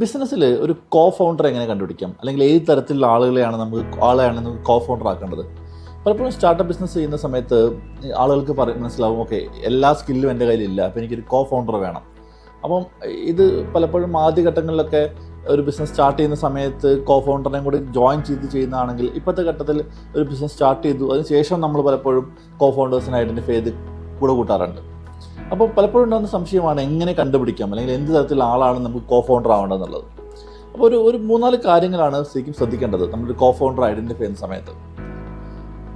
ബിസിനസ്സിൽ ഒരു co founder എങ്ങനെ കണ്ടുപിടിക്കാം? അല്ലെങ്കിൽ ഏത് തരത്തിലുള്ള ആളുകളെയാണ് നമുക്ക് ആളെയാണ് നമുക്ക് കോ ഫൗണ്ടർ ആക്കേണ്ടത്? പലപ്പോഴും സ്റ്റാർട്ടപ്പ് ബിസിനസ് ചെയ്യുന്ന സമയത്ത് ആളുകൾക്ക് പറ മനസ്സിലാവും ഓക്കെ എല്ലാ സ്കില്ലും എന്റെ കയ്യിലില്ല അപ്പോൾ എനിക്കൊരു കോ ഫൗണ്ടർ വേണം. അപ്പം ഇത് പലപ്പോഴും ആദ്യഘട്ടങ്ങളിലൊക്കെ ഒരു ബിസിനസ് സ്റ്റാർട്ട് ചെയ്യുന്ന സമയത്ത് കോ ഫൗണ്ടറിനെയും കൂടി ജോയിൻ ചെയ്ത് ചെയ്യുന്നതാണെങ്കിൽ ഇപ്പോഴത്തെ ഘട്ടത്തിൽ ഒരു ബിസിനസ് സ്റ്റാർട്ട് ചെയ്തു അതിനുശേഷം നമ്മൾ പലപ്പോഴും കോ ഫൗണ്ടേഴ്സിനെ ഐഡന്റിഫൈ ചെയ്ത് കൂടെ കൂട്ടാറുണ്ട്. അപ്പോൾ പലപ്പോഴും ഉണ്ടാകുന്ന സംശയമാണ് എങ്ങനെ കണ്ടുപിടിക്കാം? അല്ലെങ്കിൽ എന്ത് തരത്തിലുള്ള ആളാണ് നമുക്ക് കോ ഫൗണ്ടർ ആവേണ്ടതെന്നുള്ളത്. അപ്പോൾ ഒരു ഒരു മൂന്നാൽ കാര്യങ്ങളാണ് ശരിക്കും ശ്രദ്ധിക്കേണ്ടത് നമ്മളൊരു കോ ഫൗണ്ടർ ഐഡന്റിഫൈ ചെയ്യുന്ന സമയത്ത്.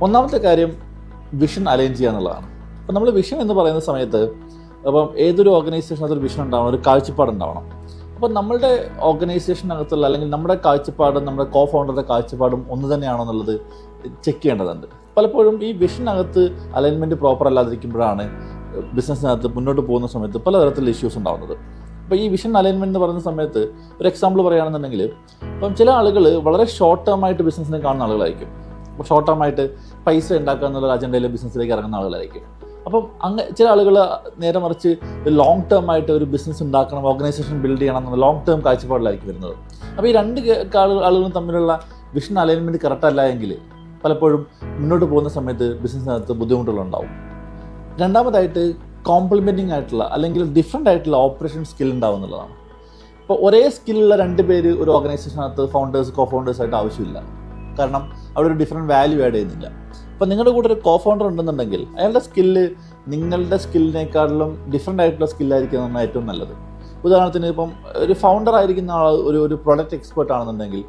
ഒന്നാമത്തെ കാര്യം വിഷൻ അലൈൻ ചെയ്യുക എന്നുള്ളതാണ്. അപ്പോൾ നമ്മൾ വിഷൻ എന്ന് പറയുന്ന സമയത്ത് അപ്പം ഏതൊരു ഓർഗനൈസേഷനകത്ത് ഒരു വിഷൻ ഉണ്ടാവണം? ഒരു കാഴ്ചപ്പാട് ഉണ്ടാവണം. അപ്പോൾ നമ്മളുടെ ഓർഗനൈസേഷനകത്തുള്ള അല്ലെങ്കിൽ നമ്മുടെ കാഴ്ചപ്പാടും നമ്മുടെ കോ ഫൗണ്ടറുടെ കാഴ്ചപ്പാടും ഒന്ന് തന്നെയാണോ എന്നുള്ളത് ചെക്ക് ചെയ്യേണ്ടതുണ്ട്. പലപ്പോഴും ഈ വിഷനകത്ത് അലൈൻമെന്റ് പ്രോപ്പർ അല്ലാതിരിക്കുമ്പോഴാണ് ബിസിനസ്സിനകത്ത് മുന്നോട്ട് പോകുന്ന സമയത്ത് പലതരത്തിലുള്ള ഇഷ്യൂസ് ഉണ്ടാകുന്നത് അപ്പോൾ ഈ വിഷൻ അലൈൻമെന്റ് എന്ന് പറയുന്ന സമയത്ത് ഒരു എക്സാമ്പിൾ പറയുകയാണെന്നുണ്ടെങ്കിൽ ഇപ്പം ചില ആളുകൾ വളരെ ഷോർട്ട് ടേം ആയിട്ട് ബിസിനസ്സിനെ കാണുന്ന ആളുകളായിരിക്കും. അപ്പോൾ ഷോർട്ട് ടേം ആയിട്ട് പൈസ ഉണ്ടാക്കുക എന്നുള്ള അജണ്ടയിൽ ബിസിനസ്സിലേക്ക് ഇറങ്ങുന്ന ആളുകളായിരിക്കും. അപ്പം അങ്ങ് ചില ആളുകൾ നേരെ മറിച്ച് ലോങ് ടേം ആയിട്ട് ഒരു ബിസിനസ് ഉണ്ടാക്കണം ഓർഗനൈസേഷൻ ബിൽഡ് ചെയ്യണം എന്നുള്ള ലോങ് ടേം കാഴ്ചപ്പാടിലായിരിക്കും വരുന്നത്. അപ്പോൾ ഈ രണ്ട് ആളുകളും തമ്മിലുള്ള വിഷൻ അലൈൻമെന്റ് കറക്റ്റ് അല്ല എങ്കിൽ പലപ്പോഴും മുന്നോട്ട് പോകുന്ന സമയത്ത് ബിസിനസ്സിനകത്ത് ബുദ്ധിമുട്ടുകളുണ്ടാവും. രണ്ടാമതായിട്ട് കോംപ്ലിമെന്റിംഗ് ആയിട്ടുള്ള അല്ലെങ്കിൽ ഡിഫറെന്റ് ആയിട്ടുള്ള ഓപ്പറേഷൻ സ്കിൽ ഉണ്ടാവും എന്നുള്ളതാണ്. ഇപ്പോൾ ഒരേ സ്കില്ലുള്ള രണ്ട് പേര് ഒരു ഓർഗനൈസേഷനകത്ത് ഫൗണ്ടേഴ്സ് കോ ഫൗണ്ടേഴ്സ് ആയിട്ട് ആവശ്യമില്ല. കാരണം അവിടെ ഒരു ഡിഫറെന്റ് വാല്യൂ ആഡ് ചെയ്യുന്നില്ല. അപ്പോൾ നിങ്ങളുടെ കൂടെ ഒരു കോ ഫൗണ്ടർ ഉണ്ടെന്നുണ്ടെങ്കിൽ അയാളുടെ സ്കില്ല് നിങ്ങളുടെ സ്കില്ലിനേക്കാളും ഡിഫറെന്റ് ആയിട്ടുള്ള സ്കില്ലായിരിക്കും ഏറ്റവും നല്ലത്. ഉദാഹരണത്തിന് ഇപ്പം ഒരു ഫൗണ്ടർ ആയിരിക്കുന്ന ആൾ ഒരു ഒരു പ്രൊഡക്റ്റ് എക്സ്പേർട്ട് ആണെന്നുണ്ടെങ്കിൽ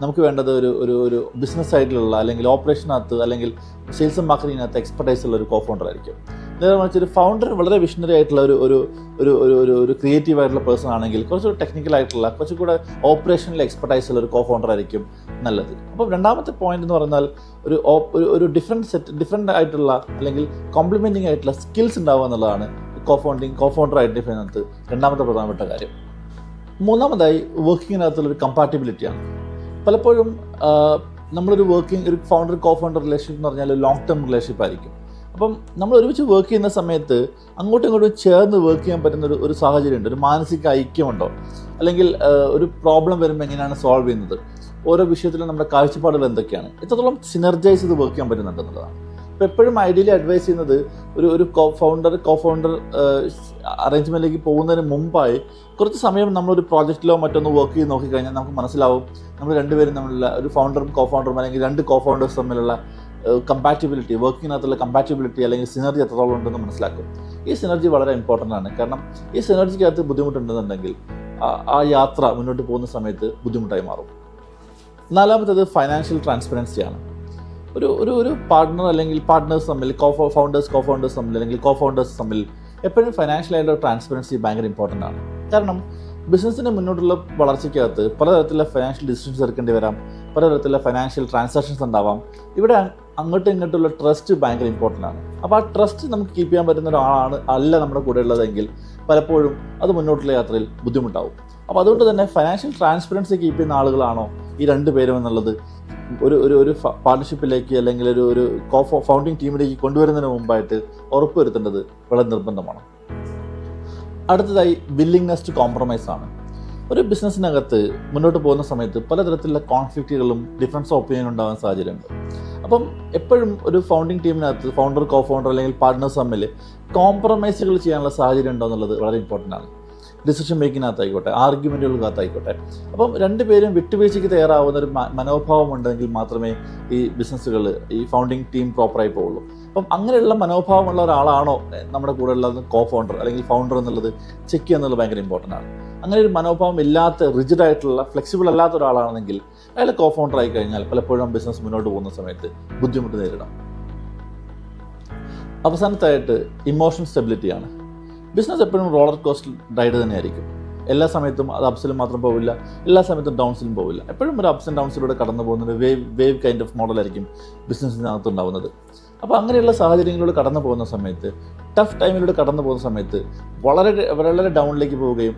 നമുക്ക് വേണ്ടത് ഒരു ഒരു ഒരു ബിസിനസ് സൈഡിലുള്ള അല്ലെങ്കിൽ ഓപ്പറേഷനകത്ത് അല്ലെങ്കിൽ സെയിൽസ് ആൻഡ് മാർക്കറ്റിങ്ങിനകത്ത് എക്സ്പെർട്ടൈസ് ഉള്ള ഒരു കോ ഫൗണ്ടർ ആയിരിക്കും. നേരെ മറിച്ച് ഒരു ഫൗണ്ടർ വളരെ വിഷണറി ആയിട്ടുള്ള ഒരു ഒരു ഒരു ഒരു ഒരു ഒരു ക്രിയേറ്റീവ് ആയിട്ടുള്ള പേഴ്സൺ ആണെങ്കിൽ കുറച്ചുകൂടി ടെക്നിക്കൽ ആയിട്ടുള്ള കുറച്ചുകൂടെ ഓപ്പറേഷനിൽ എക്സ്പെർട്ടൈസ് ഉള്ള ഒരു കോ ഫൗണ്ടർ ആയിരിക്കും നല്ലത്. അപ്പോൾ രണ്ടാമത്തെ പോയിന്റ് എന്ന് പറഞ്ഞാൽ ഒരു ഒരു ഒരു ഡിഫറെന്റ് സെറ്റ് ഡിഫറെന്റ് ആയിട്ടുള്ള അല്ലെങ്കിൽ കോംപ്ലിമെന്റിംഗ് ആയിട്ടുള്ള സ്കിൽസ് ഉണ്ടാവുക എന്നുള്ളതാണ് co founding co founder identify ചെയ്യുന്നത് രണ്ടാമത്തെ പ്രധാനപ്പെട്ട കാര്യം. മൂന്നാമതായി വർക്കിങ്ങിനകത്തുള്ളൊരു കമ്പാറ്റബിലിറ്റിയാണ് പലപ്പോഴും നമ്മളൊരു വർക്കിംഗ് ഒരു ഫൗണ്ടർ കോ ഫൗണ്ടർ റിലേഷൻഷിപ്പ് എന്ന് പറഞ്ഞാൽ ലോങ് ടേം റിലേഷൻഷിപ്പ് ആയിരിക്കും. അപ്പം നമ്മൾ ഒരുമിച്ച് വർക്ക് ചെയ്യുന്ന സമയത്ത് അങ്ങോട്ടും ഇങ്ങോട്ടും ചേർന്ന് വർക്ക് ചെയ്യാൻ പറ്റുന്ന ഒരു ഒരു സാഹചര്യമുണ്ട്. ഒരു മാനസിക ഐക്യമുണ്ടോ? അല്ലെങ്കിൽ ഒരു പ്രോബ്ലം വരുമ്പോൾ എങ്ങനെയാണ് സോൾവ് ചെയ്യുന്നത്? ഓരോ വിഷയത്തിലും നമ്മുടെ കാഴ്ചപ്പാടുകൾ എന്തൊക്കെയാണ്? എത്രത്തോളം സിനർജൈസ് ചെയ്ത് വർക്ക് ചെയ്യാൻ പറ്റുന്നുണ്ടെന്നുള്ളതാണ് എപ്പോഴും ഐഡിയലി അഡ്വൈസ് ചെയ്യുന്നത് ഒരു ഒരു കോ ഫൗണ്ടർ കോ ഫൗണ്ടർ അറേഞ്ച്മെന്റിലേക്ക് പോകുന്നതിന് മുമ്പായി കുറച്ച് സമയം നമ്മളൊരു പ്രോജക്റ്റിലോ മറ്റൊന്ന് വർക്ക് ചെയ്ത് നോക്കിക്കഴിഞ്ഞാൽ നമുക്ക് മനസ്സിലാവും. നമ്മൾ രണ്ടുപേരും തമ്മിലുള്ള ഒരു ഫൗണ്ടറും കോ ഫൗണ്ടറും അല്ലെങ്കിൽ രണ്ട് കോ ഫൗണ്ടേഴ്സ് തമ്മിലുള്ള കമ്പാറ്റബിലിറ്റി വർക്കിനകത്തുള്ള കമ്പാറ്റബിലിറ്റി അല്ലെങ്കിൽ സിനർജി എത്രത്തോളം ഉണ്ടെന്ന് മനസ്സിലാക്കും. ഈ സിനർജി വളരെ ഇമ്പോർട്ടന്റ് ആണ്. കാരണം ഈ സിനർജിക്കകത്ത് ബുദ്ധിമുട്ടുണ്ടെന്നുണ്ടെങ്കിൽ ആ യാത്ര മുന്നോട്ട് പോകുന്ന സമയത്ത് ബുദ്ധിമുട്ടായി മാറും. നാലാമത്തേത് ഫൈനാൻഷ്യൽ ട്രാൻസ്പെറൻസിയാണ് ഒരു ഒരു ഒരു പാർട്ട്ണർ അല്ലെങ്കിൽ പാർട്ട്നേഴ്സ് തമ്മിൽ കോ ഫൗണ്ടേഴ്സ് കോ ഫൗണ്ടേഴ്സ് തമ്മിൽ അല്ലെങ്കിൽ കോ ഫൗണ്ടേഴ്സ് തമ്മിൽ എപ്പോഴും ഫൈനാൻഷ്യൽ ആയിട്ടുള്ള ട്രാൻസ്പെറൻസി ഭയങ്കര ഇമ്പോർട്ടന്റ് ആണ്. കാരണം ബിസിനസ്സിന്റെ മുന്നോട്ടുള്ള വളർച്ചയ്ക്കകത്ത് പലതരത്തിലുള്ള ഫൈനാൻഷ്യൽ ഡിസിഷൻസ് എടുക്കേണ്ടി വരാം പലതരത്തിലുള്ള ഫൈനാൻഷ്യൽ ട്രാൻസാക്ഷൻസ് ഉണ്ടാവാം. ഇവിടെ അങ്ങോട്ടും ഇങ്ങോട്ടുള്ള ട്രസ്റ്റ് ഭയങ്കര ഇമ്പോർട്ടന്റ് ആണ്. അപ്പോൾ ആ ട്രസ്റ്റ് നമുക്ക് കീപ്പ് ചെയ്യാൻ പറ്റുന്ന ഒരാളാണ് അല്ല നമ്മുടെ കൂടെ ഉള്ളതെങ്കിൽ പലപ്പോഴും അത് മുന്നോട്ടുള്ള യാത്രയിൽ ബുദ്ധിമുട്ടാവും. അപ്പോൾ അതുകൊണ്ട് തന്നെ ഫൈനാൻഷ്യൽ ട്രാൻസ്പെറൻസി കീപ്പ് ചെയ്യുന്ന ആളുകളാണോ ഈ രണ്ട് പേരും എന്നുള്ളത്? ഒരു ഒരു ഒരു പാർട്ണർഷിപ്പിലേക്ക് അല്ലെങ്കിൽ ഒരു ഒരു കോ ഫൗണ്ടിങ് ടീമിലേക്ക് കൊണ്ടുവരുന്നതിന് മുമ്പായിട്ട് ഉറപ്പുവരുത്തേണ്ടത് വളരെ നിർബന്ധമാണ്. അടുത്തതായി വില്ലിങ്നെസ് ടു കോംപ്രമൈസ് ആണ്. ഒരു ബിസിനസ്സിനകത്ത് മുന്നോട്ട് പോകുന്ന സമയത്ത് പലതരത്തിലുള്ള കോൺഫ്ലിക്റ്റുകളും ഡിഫറൻസ് ഒപ്പീനിയൻ ഉണ്ടാകാൻ സാഹചര്യമുണ്ട്. അപ്പം എപ്പോഴും ഒരു ഫൗണ്ടിങ് ടീമിനകത്ത് ഫൗണ്ടർ കോ ഫൗണ്ടർ അല്ലെങ്കിൽ പാർട്ട്നേഴ്സ് തമ്മിൽ കോംപ്രമൈസുകൾ ചെയ്യാനുള്ള സാഹചര്യം ഉണ്ടോ എന്നുള്ളത് വളരെ ഇമ്പോർട്ടന്റ് ആണ്. ഡിസിഷൻ മേക്കിനകത്തായിക്കോട്ടെ ആർഗ്യുമെന്റുകൾക്കകത്തായിക്കോട്ടെ അപ്പം രണ്ടുപേരും വിട്ടുവീഴ്ചയ്ക്ക് തയ്യാറാവുന്ന ഒരു മനോഭാവം ഉണ്ടെങ്കിൽ മാത്രമേ ഈ ബിസിനസ്സുകൾ ഈ ഫൗണ്ടിങ് ടീം പ്രോപ്പറായി പോകുള്ളൂ അപ്പം അങ്ങനെയുള്ള മനോഭാവമുള്ള ഒരാളാണോ നമ്മുടെ കൂടെ ഉള്ളത് കോ ഫൗണ്ടർ അല്ലെങ്കിൽ ഫൗണ്ടർ എന്നുള്ളത് ചെക്ക് ചെയ്യുക എന്നുള്ളത് ഭയങ്കര ഇമ്പോർട്ടന്റ് ആണ്. അങ്ങനെ ഒരു മനോഭാവം ഇല്ലാത്ത റിജിഡ് ആയിട്ടുള്ള ഫ്ലെക്സിബിൾ അല്ലാത്ത ഒരാളാണെങ്കിൽ അയാൾ കോ ഫൗണ്ടർ ആയി കഴിഞ്ഞാൽ പലപ്പോഴും ബിസിനസ് മുന്നോട്ട് പോകുന്ന സമയത്ത് ബുദ്ധിമുട്ട് നേരിടാം. അവസാനത്തായിട്ട് ഇമോഷൻ സ്റ്റെബിലിറ്റിയാണ് ബിസിനസ് എപ്പോഴും റോളർ കോസ്റ്റ് റൈഡ് തന്നെയായിരിക്കും. എല്ലാ സമയത്തും അത് അപ്സിലും മാത്രം പോവില്ല. എല്ലാ സമയത്തും ഡൗൺസിലും പോവില്ല. എപ്പോഴും ഒരു അപ്സ് ആൻഡ് ഡൗൺസിലൂടെ കടന്നു പോകുന്ന ഒരു വേവ് വേവ് കൈൻഡ് ഓഫ് മോഡലായിരിക്കും ബിസിനസ്സിനകത്ത് ഉണ്ടാവുന്നത്. അപ്പോൾ അങ്ങനെയുള്ള സാഹചര്യങ്ങളിലൂടെ കടന്നു പോകുന്ന സമയത്ത് ടഫ് ടൈമിലൂടെ കടന്നു പോകുന്ന സമയത്ത് വളരെ വളരെ ഡൗണിലേക്ക് പോവുകയും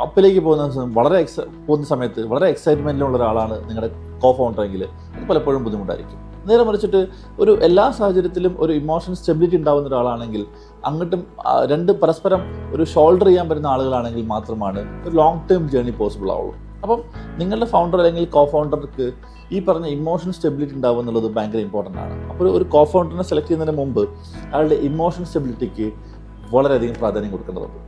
അപ്പിലേക്ക് പോകുന്ന വളരെ എക്സ പോകുന്ന സമയത്ത് വളരെ എക്സൈറ്റ്മെന്റിലുള്ള ഒരാളാണ് നിങ്ങളുടെ കോ ഫൗണ്ടറെങ്കിൽ അത് പലപ്പോഴും ബുദ്ധിമുട്ടായിരിക്കും. നേരെ മറിച്ചിട്ട് ഒരു എല്ലാ സാഹചര്യത്തിലും ഒരു ഇമോഷൻ സ്റ്റെബിലിറ്റി ഉണ്ടാവുന്ന ഒരാളാണെങ്കിൽ അങ്ങോട്ടും രണ്ട് പരസ്പരം ഒരു ഷോൾഡർ ചെയ്യാൻ പറ്റുന്ന ആളുകളാണെങ്കിൽ മാത്രമാണ് ഒരു ലോങ് ടേം ജേർണി പോസിബിൾ ആവുള്ളൂ. അപ്പം നിങ്ങളുടെ ഫൗണ്ടർ അല്ലെങ്കിൽ കോ ഫൗണ്ടർക്ക് ഈ പറഞ്ഞ ഇമോഷൻ സ്റ്റെബിലിറ്റി ഉണ്ടാവുക എന്നുള്ളത് ഭയങ്കര ഇമ്പോർട്ടന്റ് ആണ്. അപ്പോൾ ഒരു കോ ഫൗണ്ടറിനെ സെലക്ട് ചെയ്യുന്നതിന് മുമ്പ് അയാളുടെ ഇമോഷൻ സ്റ്റെബിലിറ്റിക്ക് വളരെയധികം പ്രാധാന്യം കൊടുക്കേണ്ടതുണ്ട്.